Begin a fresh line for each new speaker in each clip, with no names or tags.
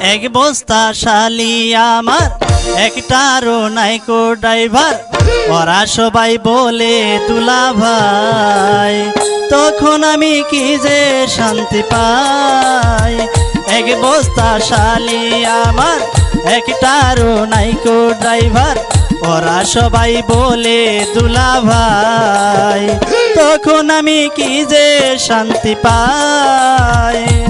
এক বস্তা শালি আমার একটা একটারও নাইকো ড্রাইভার। ওরা সবাই বলে, দুলা ভাই, তখন আমি কি যে শান্তি পাই? এক বস্তা শালি আমার, একটারও নাইকো ড্রাইভার। ওরা সবাই বলে, দুলা ভাই, তখন আমি কি যে শান্তি পাই?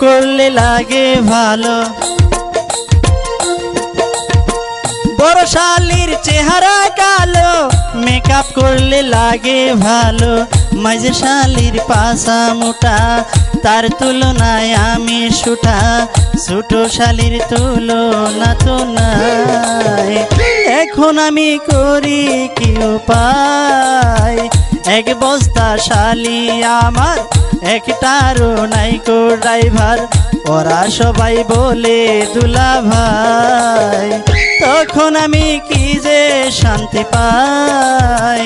করলে লাগে ভালো। বড় শালির চেহারা কালো মেকআপ করলে লাগে ভালো। মাঝে শালির পাশা মোটা, তার তুলনায় আমি সুটা। ছোট শালির তুলনা তো নাই। এখন আমি করি কি উপায়? এক বস্তা শালি আমার একটারও নাইকো ড্রাইভার। ওরা সবাই বলে দুলা ভাই তখন আমি কি যে শান্তি পাই?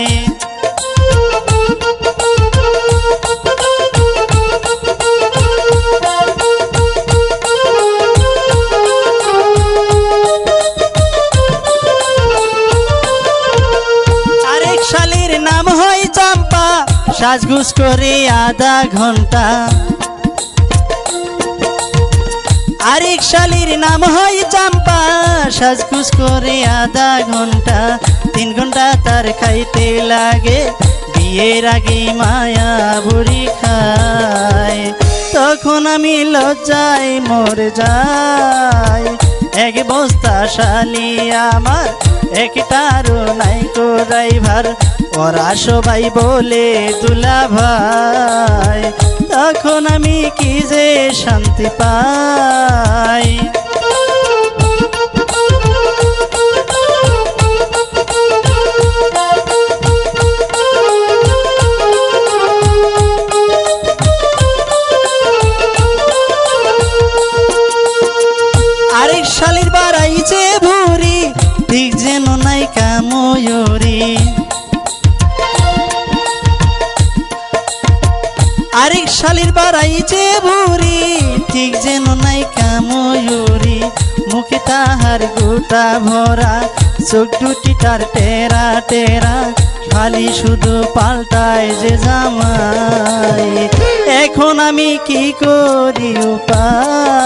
সাজগুজ করে আধা ঘণ্টা। আরেক শালির নাম হয় চম্পা, সাজগুজ করে আধা ঘণ্টা। তিন ঘণ্টা তার খাইতে লাগে, বিয়ের আগে মায়া ভরি খায়। তখন আমি লজ্জায় মরে যাই। এক বস্তা শালি আমার একটারও নাইকো ড্রাইভার, ওরা সবাই বলে দুলা ভাই। তখন আমি কি যে শান্তি পাই? আরেক শালির বাড়াইছে যেন নাই কাময়ুরি। আরেক শালির বাড়াইছে ভুরি, ঠিক যেন নাই কাময়ুরি। মুখে তাহার গোটা ভরা, চোখ দুটি তার টেরা টেরা, খালি শুধু পাল্টায় যে জামাই। এখন আমি কি করি উপায়?